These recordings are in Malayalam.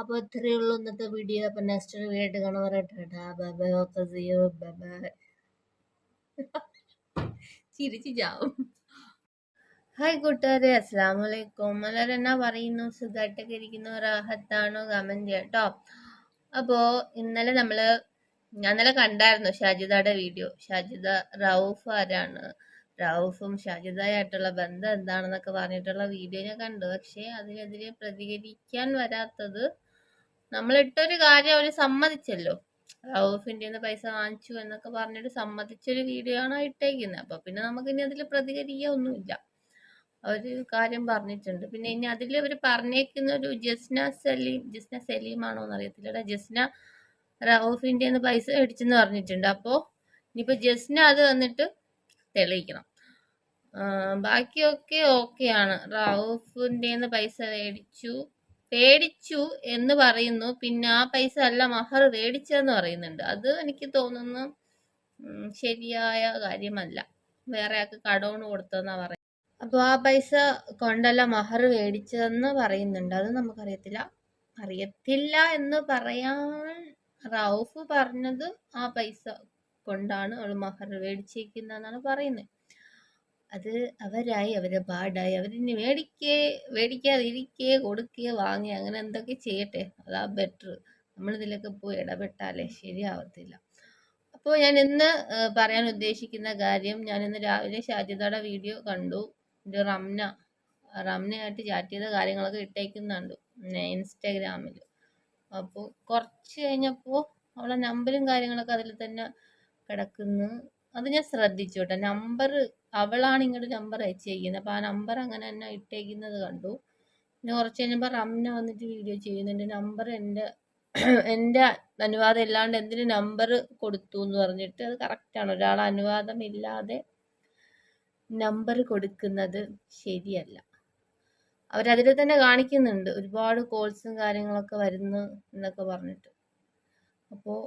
അപ്പോൾ ഇത്രയേ ഉള്ളൂ ഇന്നത്തെ വീഡിയോ അപ്പം നെക്സ്റ്റ് വീഡിയോ കാണാൻ പറയട്ടെ ചിരിച്ചു ചാവും. ഹായ് കൂട്ടുകാരെ അസ്സാം വലൈക്കും എല്ലാവരും എന്നാ പറയുന്നു? സുഖമായിട്ടൊക്കെ ഇരിക്കുന്നു. റാഹത്താണോ? കമന്റ് കേട്ടോ അപ്പോൾ ഇന്നലെ നമ്മൾ ഞാൻ ഇന്നലെ കണ്ടായിരുന്നു ഷാജിദയുടെ വീഡിയോ ഷാജിദ റൌഫ് ആരാണ്? റൌഫും ഷാജിദയായിട്ടുള്ള ബന്ധം എന്താണെന്നൊക്കെ പറഞ്ഞിട്ടുള്ള വീഡിയോ ഞാൻ കണ്ടു. പക്ഷേ അതിനെതിരെ പ്രതികരിക്കാൻ വരാത്തത് നമ്മളിട്ടൊരു കാര്യം അവർ സമ്മതിച്ചല്ലോ. നിന്ന് പൈസ വാങ്ങിച്ചു എന്നൊക്കെ പറഞ്ഞിട്ട് സമ്മതിച്ചൊരു വീഡിയോ ആണ് ഇട്ടേക്കുന്നത് അപ്പൊ പിന്നെ നമുക്ക് ഇനി അതിൽ പ്രതികരിക്കൊന്നുമില്ല ഒരു കാര്യം പറഞ്ഞിട്ടുണ്ട്. പിന്നെ ഇനി അതിൽ അവർ പറഞ്ഞേക്കുന്ന ഒരു ജസ്ന സലീം ജസ്ന സലീം ആണോ എന്ന് അറിയത്തില്ല ജസ്ന റൌഫിന്റെ പൈസ മേടിച്ചെന്ന് പറഞ്ഞിട്ടുണ്ട്. അപ്പോൾ ഇനിയിപ്പോൾ ജസ്ന അത് വന്നിട്ട് തെളിയിക്കണം. ബാക്കിയൊക്കെ ഓക്കെയാണ് റൌഫിന്റെ നിന്ന് പൈസ മേടിച്ചു. പേടിച്ചു എന്ന് പറയുന്നു. പിന്നെ ആ പൈസ അല്ല മഹർ മേടിച്ചതെന്ന് പറയുന്നുണ്ട്. അത് എനിക്ക് തോന്നുന്നു ശരിയായ കാര്യമല്ല. വേറെ ആൾക്ക് കടവണ് കൊടുത്തതെന്നാ പറയുന്നത്. അപ്പോൾ ആ പൈസ കൊണ്ടല്ല മഹർ മേടിച്ചതെന്ന് പറയുന്നുണ്ട്. അത് നമുക്കറിയത്തില്ല. അറിയത്തില്ല എന്ന് പറയാൻ റൌഫ് പറഞ്ഞത് ആ പൈസ കൊണ്ടാണ് അവൾ മഹർ മേടിച്ചേക്കുന്നതെന്നാണ് പറയുന്നത്. അത് അവരായി അവരെ പാടായി. അവരിനി മേടിക്കേ മേടിക്കാതിരിക്കേ കൊടുക്കേ വാങ്ങി അങ്ങനെ എന്തൊക്കെ ചെയ്യട്ടെ? അതാ ബെറ്റർ നമ്മളിതിലൊക്കെ പോയി ഇടപെട്ടാലേ ശരിയാവത്തില്ല. അപ്പോൾ ഞാൻ ഇന്ന് പറയാൻ ഉദ്ദേശിക്കുന്ന കാര്യം ഞാൻ ഇന്ന് രാവിലെ ഷാജിദയുടെ വീഡിയോ കണ്ടു. ഒരു റംന റംനയായിട്ട് ചാറ്റ് ചെയ്ത കാര്യങ്ങളൊക്കെ ഇട്ടേക്കുന്നുണ്ട് ഇൻസ്റ്റാഗ്രാമിൽ അപ്പോൾ കുറച്ച് കഴിഞ്ഞപ്പോൾ അവളെ നമ്പറും കാര്യങ്ങളൊക്കെ അതിൽ തന്നെ കിടക്കുന്നു. അത് ഞാൻ ശ്രദ്ധിച്ചു കേട്ടോ നമ്പർ അവളാണ് ഇങ്ങോട്ട് നമ്പർ അയച്ചേക്കുന്നത് അപ്പോൾ ആ നമ്പർ അങ്ങനെ തന്നെ ഇട്ടേക്കുന്നത് കണ്ടു. പിന്നെ കുറച്ച് കഴിഞ്ഞപ്പോൾ റംന വന്നിട്ട് വീഡിയോ ചെയ്യുന്നുണ്ട്. നമ്പർ എന്റെ എന്റെ അനുവാദം ഇല്ലാണ്ട് എന്തിന് നമ്പർ കൊടുത്തു എന്ന് പറഞ്ഞിട്ട് അത് കറക്റ്റാണ് ഒരാൾ അനുവാദം ഇല്ലാതെ നമ്പർ കൊടുക്കുന്നത് ശരിയല്ല. അവരതിൽ തന്നെ കാണിക്കുന്നുണ്ട്. ഒരുപാട് കോൾസും കാര്യങ്ങളൊക്കെ വരുന്നു എന്നൊക്കെ പറഞ്ഞിട്ട്. അപ്പോൾ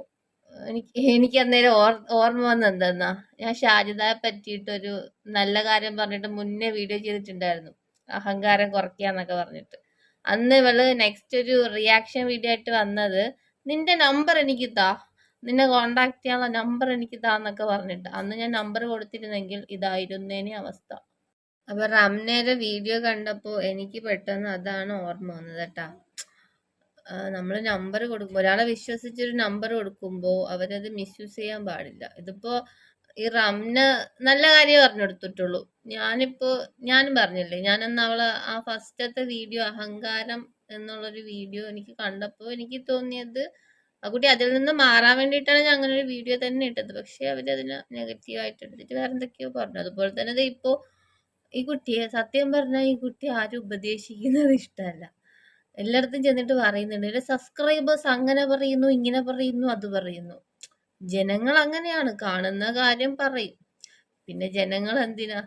എനിക്ക് എനിക്ക് അന്നേരം ഓർ ഓർമ്മ വന്നത് എന്താന്നാ ഞാൻ ഷാജിദയെ പറ്റിയിട്ടൊരു നല്ല കാര്യം പറഞ്ഞിട്ട് മുന്നേ വീഡിയോ ചെയ്തിട്ടുണ്ടായിരുന്നു. അഹങ്കാരം കുറയ്ക്കാന്നൊക്കെ പറഞ്ഞിട്ട്. അന്ന് ഇവൾ നെക്സ്റ്റ് ഒരു റിയാക്ഷൻ വീഡിയോ ആയിട്ട് വന്നത് നിന്റെ നമ്പർ എനിക്ക് താ. നിന്നെ കോണ്ടാക്ട് ചെയ്യാനുള്ള നമ്പർ എനിക്ക് താന്നൊക്കെ പറഞ്ഞിട്ട്. അന്ന് ഞാൻ നമ്പർ കൊടുത്തിരുന്നെങ്കിൽ ഇതായിരുന്നേനെ അവസ്ഥ. അപ്പൊ റംനയുടെ വീഡിയോ കണ്ടപ്പോൾ എനിക്ക് പെട്ടെന്ന് അതാണ് ഓർമ്മ വന്നത് കേട്ടാ. നമ്മൾ നമ്പർ കൊടുക്കുമ്പോൾ ഒരാളെ വിശ്വസിച്ചൊരു നമ്പർ കൊടുക്കുമ്പോൾ അവരത് മിസ്യൂസ് ചെയ്യാൻ പാടില്ല. ഇതിപ്പോ ഈ റംന നല്ല കാര്യം പറഞ്ഞു കൊടുത്തിട്ടുള്ളൂ ഞാനിപ്പോ ഞാനും പറഞ്ഞില്ലേ ഞാനന്ന് അവളെ ആ ഫസ്റ്റത്തെ വീഡിയോ അഹങ്കാരം എന്നുള്ളൊരു വീഡിയോ എനിക്ക് കണ്ടപ്പോൾ എനിക്ക് തോന്നിയത് ആ കുട്ടി അതിൽ നിന്ന് മാറാൻ വേണ്ടിയിട്ടാണ് ഞാൻ അങ്ങനെ ഒരു വീഡിയോ തന്നെ ഇട്ടത്. പക്ഷെ അവരതിനെ നെഗറ്റീവായിട്ട് എടുത്തിട്ട് വേറെ എന്തൊക്കെയോ പറഞ്ഞു. അതുപോലെ തന്നെ ഇപ്പോ ഈ കുട്ടിയെ സത്യം പറഞ്ഞാൽ ഈ കുട്ടി ആരും ഉപദേശിക്കുന്നത് ഇഷ്ടമല്ല. എല്ലായിടത്തും ചെന്നിട്ട് പറയുന്നുണ്ട്. സബ്സ്ക്രൈബേഴ്സ് അങ്ങനെ പറയുന്നു ഇങ്ങനെ പറയുന്നു അത് പറയുന്നു. ജനങ്ങൾ അങ്ങനെയാണ്. കാണുന്ന കാര്യം പറയും. പിന്നെ ജനങ്ങൾ എന്തിനാ?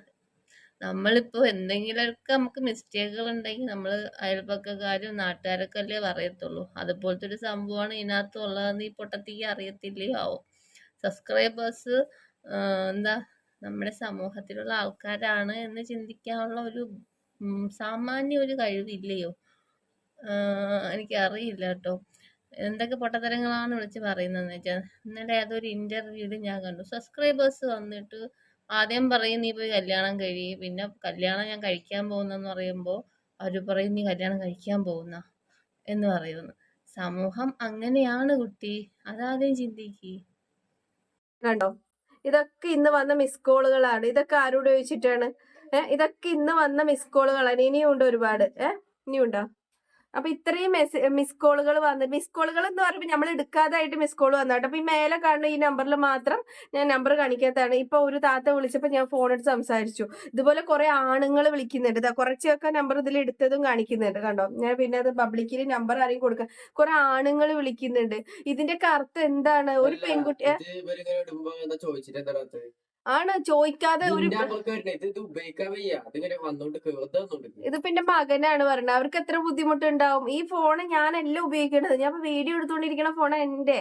നമ്മളിപ്പോ എന്തെങ്കിലുമൊക്കെ നമുക്ക് മിസ്റ്റേക്കുകൾ ഉണ്ടെങ്കിൽ നമ്മൾ അയൽപ്പക്കാരും നാട്ടുകാരൊക്കെ അല്ലേ പറയത്തുള്ളൂ. അതുപോലത്തെ ഒരു സംഭവമാണ് ഇതിനകത്ത് ഉള്ളതെന്ന് ഈ പൊട്ടത്തിക്ക് അറിയത്തില്ലയോ ആവും. സബ്സ്ക്രൈബേഴ്സ് എന്താ നമ്മുടെ സമൂഹത്തിലുള്ള ആൾക്കാരാണ് എന്ന് ചിന്തിക്കാനുള്ള ഒരു സാമാന്യ ഒരു കഴിവില്ലയോ? എനിക്കറിയില്ല കേട്ടോ എന്തൊക്കെ പൊട്ടത്തരങ്ങളാണ് വിളിച്ച് പറയുന്നതെന്ന് വെച്ചാൽ ഇന്നലെ അതൊരു ഇന്റർവ്യൂൽ ഞാൻ കണ്ടു. സബ്സ്ക്രൈബേഴ്സ് വന്നിട്ട് ആദ്യം പറയും നീ പോയി കല്യാണം കഴി. പിന്നെ കല്യാണം ഞാൻ കഴിക്കാൻ പോകുന്നെന്ന് പറയുമ്പോൾ അവർ പറയും നീ കല്യാണം കഴിക്കാൻ പോകുന്ന എന്ന് പറയുന്നു. സമൂഹം അങ്ങനെയാണ് കുട്ടി. അതാദ്യം ചിന്തിക്ക്. കണ്ടോ? ഇതൊക്കെ ഇന്ന് വന്ന മിസ് കോളുകളാണ് ഇതൊക്കെ ആരോട് ചോദിച്ചിട്ടാണ്? ഇതൊക്കെ ഇന്ന് വന്ന മിസ് കോളുകളാണ് ഇനിയും ഉണ്ട് ഒരുപാട്. ഏഹ് ഇനിയുണ്ടോ? അപ്പൊ ഇത്രയും മെസ് മിസ് കോളുകൾ വന്ന് മിസ് കോളുകൾ എന്ന് പറയുമ്പോൾ നമ്മൾ എടുക്കാതായിട്ട് മിസ് കോൾ വന്നാട്ടോ അപ്പൊ ഈ മേലെ കാണുന്ന ഈ നമ്പറിൽ മാത്രം ഞാൻ നമ്പർ കാണിക്കാത്തതാണ്. ഇപ്പൊ ഒരു താത്ത വിളിച്ചപ്പോൾ ഞാൻ ഫോൺ എടുത്ത് സംസാരിച്ചു. ഇതുപോലെ കുറെ ആണുങ്ങൾ വിളിക്കുന്നുണ്ട് കുറച്ചൊക്കെ നമ്പർ ഇതിൽ എടുത്തതും കാണിക്കുന്നുണ്ട് കണ്ടോ? ഞാൻ പിന്നെ അത് പബ്ലിക്കിൽ നമ്പർ ആരെയും കൊടുക്കാം കുറെ ആണുങ്ങൾ വിളിക്കുന്നുണ്ട്. ഇതിന്റെ അർത്ഥം എന്താണ്? ഒരു പെൺകുട്ടി ആണ് ചോദിക്കാതെ ഒരു ഇത് പിന്നെ മകനാണ് പറയുന്നത് അവർക്ക് എത്ര ബുദ്ധിമുട്ടുണ്ടാവും? ഈ ഫോണ് ഞാനല്ല ഉപയോഗിക്കേണ്ടത്. ഞാൻ വീഡിയോ എടുത്തുകൊണ്ടിരിക്കുന്ന ഫോൺ എന്റെ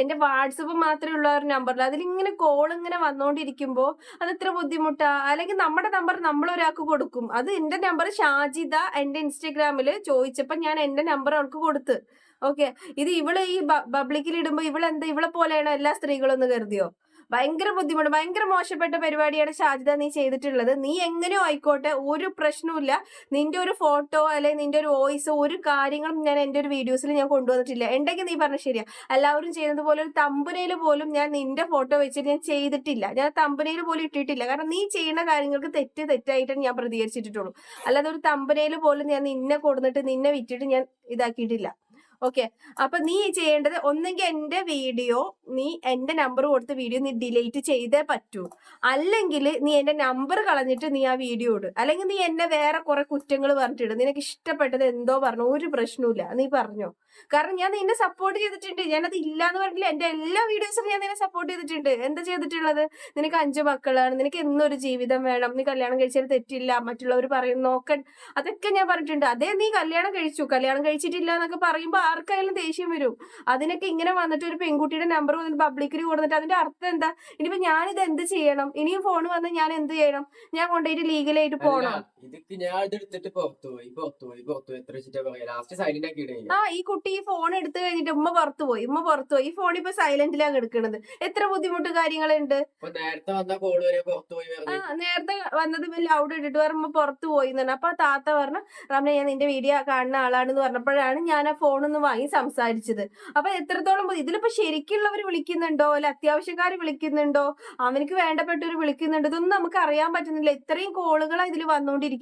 എന്റെ വാട്സപ്പ് മാത്രമേ ഉള്ള ഒരു നമ്പറിൽ അതിലിങ്ങനെ കോൾ ഇങ്ങനെ വന്നോണ്ടിരിക്കുമ്പോ അത് എത്ര ബുദ്ധിമുട്ടാ? അല്ലെങ്കിൽ നമ്മുടെ നമ്പർ നമ്മൾ ഒരാൾക്ക് കൊടുക്കും. അത് എന്റെ നമ്പർ ഷാജിദ എന്റെ ഇൻസ്റ്റഗ്രാമിൽ ചോദിച്ചപ്പോ ഞാൻ എന്റെ നമ്പർ അവൾക്ക് കൊടുത്ത്. ഓക്കെ ഇത് ഇവൾ ഈ പബ്ലിക്കിൽ ഇടുമ്പോ ഇവളെന്താ? ഇവളെ പോലെയാണ് എല്ലാ സ്ത്രീകളും എന്ന് കരുതിയോ? ഭയങ്കര ബുദ്ധിമുട്ട് ഭയങ്കര മോശപ്പെട്ട പരിപാടിയാണ് ഷാജിദ നീ ചെയ്തിട്ടുള്ളത്. നീ എങ്ങനെയോ ആയിക്കോട്ടെ ഒരു പ്രശ്നവുമില്ല. നിന്റെ ഒരു ഫോട്ടോ അല്ലെങ്കിൽ നിന്റെ ഒരു വോയിസ് ഒരു കാര്യങ്ങളും ഞാൻ എന്റെ ഒരു വീഡിയോസിൽ ഞാൻ കൊണ്ടുവന്നിട്ടില്ല. ഉണ്ടെങ്കിൽ നീ പറഞ്ഞ ശരിയാ. എല്ലാവരും ചെയ്യുന്നത് പോലെ ഒരു തമ്പനയിൽ പോലും ഞാൻ നിന്റെ ഫോട്ടോ വെച്ചിട്ട് ഞാൻ ചെയ്തിട്ടില്ല. ഞാൻ തമ്പനയിൽ പോലും ഇട്ടിട്ടില്ല. കാരണം നീ ചെയ്യുന്ന കാര്യങ്ങൾക്ക് തെറ്റ് തെറ്റായിട്ടാണ് ഞാൻ പ്രതികരിച്ചിട്ടുള്ളൂ. അല്ലാതെ ഒരു തമ്പനയിൽ പോലും ഞാൻ നിന്നെ കൊടുത്തിട്ട് നിന്നെ വിറ്റിട്ട് ഞാൻ ഇതാക്കിയിട്ടില്ല. ഓക്കെ അപ്പൊ നീ ചെയ്യേണ്ടത് ഒന്നെങ്കിൽ എന്റെ വീഡിയോ നീ എന്റെ നമ്പർ കൊടുത്ത വീഡിയോ നീ ഡിലീറ്റ് ചെയ്തേ പറ്റൂ. അല്ലെങ്കിൽ നീ എന്റെ നമ്പർ കളഞ്ഞിട്ട് നീ ആ വീഡിയോ ഇട്. അല്ലെങ്കിൽ നീ എന്നെ വേറെ കുറെ കുറ്റങ്ങൾ പറഞ്ഞിട്ട് നിനക്ക് ഇഷ്ടപ്പെട്ടത് എന്തോ പറഞ്ഞു. ഒരു പ്രശ്നവും നീ പറഞ്ഞോ. കാരണം ഞാൻ നിന്നെ സപ്പോർട്ട് ചെയ്തിട്ടുണ്ട്. ഞാനത് ഇല്ലാന്ന് പറഞ്ഞില്ല. എന്റെ എല്ലാ വീഡിയോസും ഞാൻ നിന്നെ സപ്പോർട്ട് ചെയ്തിട്ടുണ്ട്. എന്താ ചെയ്തിട്ടുള്ളത്? നിനക്ക് അഞ്ചു മക്കളാണ്. നിനക്ക് എന്നൊരു ജീവിതം വേണം. നീ കല്യാണം കഴിച്ചാൽ തെറ്റില്ല. മറ്റുള്ളവർ പറയും നോക്കൻ അതൊക്കെ ഞാൻ പറഞ്ഞിട്ടുണ്ട്. അതേ നീ കല്യാണം കഴിച്ചു. കല്യാണം കഴിച്ചിട്ടില്ല എന്നൊക്കെ പറയുമ്പോൾ ആർക്കായാലും ദേഷ്യം വരും. അതിനൊക്കെ ഇങ്ങനെ വന്നിട്ട് ഒരു പെൺകുട്ടിയുടെ നമ്പർ വന്നിട്ട് പബ്ലിക്കിൽ കൊടുത്തിട്ട് അതിന്റെ അർത്ഥം എന്താ? ഇനിയിപ്പോ ഞാനിത് എന്ത് ചെയ്യണം? ഇനിയും ഫോൺ വന്ന് ഞാൻ എന്ത് ചെയ്യണം? ഞാൻ കൊണ്ടുപോയിട്ട് ലീഗലായിട്ട് പോകണം ഇതിക്ക് ഞാൻ ഇതെടുത്തിട്ട് പുറത്തു പോയി പുറത്തു പോയി പുറത്തു പോയി. എത്ര വെച്ചിട്ടാ പറയാ? ലാസ്റ്റ് സൈലന്റ് ആക്കി ഇടയില്ല? ആ ഈ കുട്ടി ഈ ഫോൺ എടുത്തു കഴിഞ്ഞിട്ട് ഉമ്മ പുറത്തു പോയി ഉമ്മ പുറത്തു പോയി. ഈ ഫോൺ ഇപ്പൊ സൈലന്റിലാണ് എടുക്കണത് എത്ര ബുദ്ധിമുട്ട് കാര്യങ്ങളുണ്ട്? അപ്പൊ നേരത്തെ വന്ന കോൾ വരെ പുറത്തു പോയി ആ നേരത്തെ വന്നത് ലൗഡ് ഇട്ടിട്ട് പറഞ്ഞ പുറത്തു പോയി എന്ന് പറഞ്ഞു. അപ്പൊ ആ താത്ത പറഞ്ഞു റമന ഞാൻ നിന്റെ വീഡിയോ കാണുന്ന ആളാണെന്ന് പറഞ്ഞപ്പോഴാണ് ഞാൻ ആ ഫോണൊന്ന് വാങ്ങി സംസാരിച്ചത്. അപ്പൊ എത്രത്തോളം ബുദ്ധി- ഇതിലിപ്പോ ശരിക്കുള്ളവർ വിളിക്കുന്നുണ്ടോ? അല്ല അത്യാവശ്യക്കാർ വിളിക്കുന്നുണ്ടോ? അവനക്ക് വേണ്ടപ്പെട്ടവർ വിളിക്കുന്നുണ്ടോ. ഇതൊന്നും നമുക്ക് അറിയാൻ പറ്റുന്നില്ല. ഇത്രയും കോളുകളാണ് ഇതിൽ വന്നുകൊണ്ടിരിക്കുന്നത്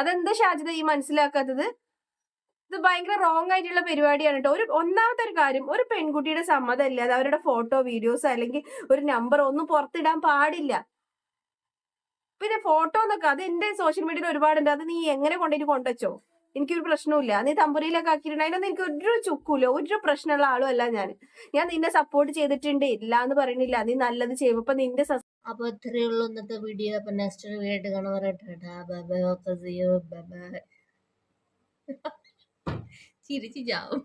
അതെന്താ ഷാജിത ഈ മനസ്സിലാക്കാത്തത്? ഇത് ഭയങ്കര റോങ് ആയിട്ടുള്ള പരിപാടിയാണ് കേട്ടോ ഒരു ഒന്നാമത്തെ ഒരു കാര്യം ഒരു പെൺകുട്ടിയുടെ സമ്മതം ഇല്ലാതെ അവരുടെ ഫോട്ടോ വീഡിയോസ് അല്ലെങ്കിൽ ഒരു നമ്പർ ഒന്നും പുറത്തിടാൻ പാടില്ല. പിന്നെ ഫോട്ടോ എന്നൊക്കെ അത് എന്റെ സോഷ്യൽ മീഡിയയിൽ ഒരുപാടുണ്ട്. അത് നീ എങ്ങനെ കൊണ്ടുപോയി കൊണ്ടുവച്ചോ? എനിക്കൊരു പ്രശ്നമില്ല നീ തമ്പുരയിലൊക്കെ ആക്കിയിട്ടുണ്ട്. അതിനൊന്നും എനിക്ക് ഒരു ചുക്കൂല ഒരു പ്രശ്നമുള്ള ആളും അല്ല ഞാൻ. ഞാൻ നിന്നെ സപ്പോർട്ട് ചെയ്തിട്ടുണ്ട്. ഇല്ല എന്ന് പറയുന്നില്ല. നീ നല്ലത് ചെയ്യുമ്പോ നിന്റെ സസ്- അപ്പൊ ഇത്രയേ ഉള്ളൂ ഇന്നത്തെ വീഡിയോ അപ്പൊ നെക്സ്റ്റ് വീഡിയോ ആയിട്ട് കാണാൻ പറയട്ടെ ബൈ ബൈ ചിരിച്ചു ചാവും.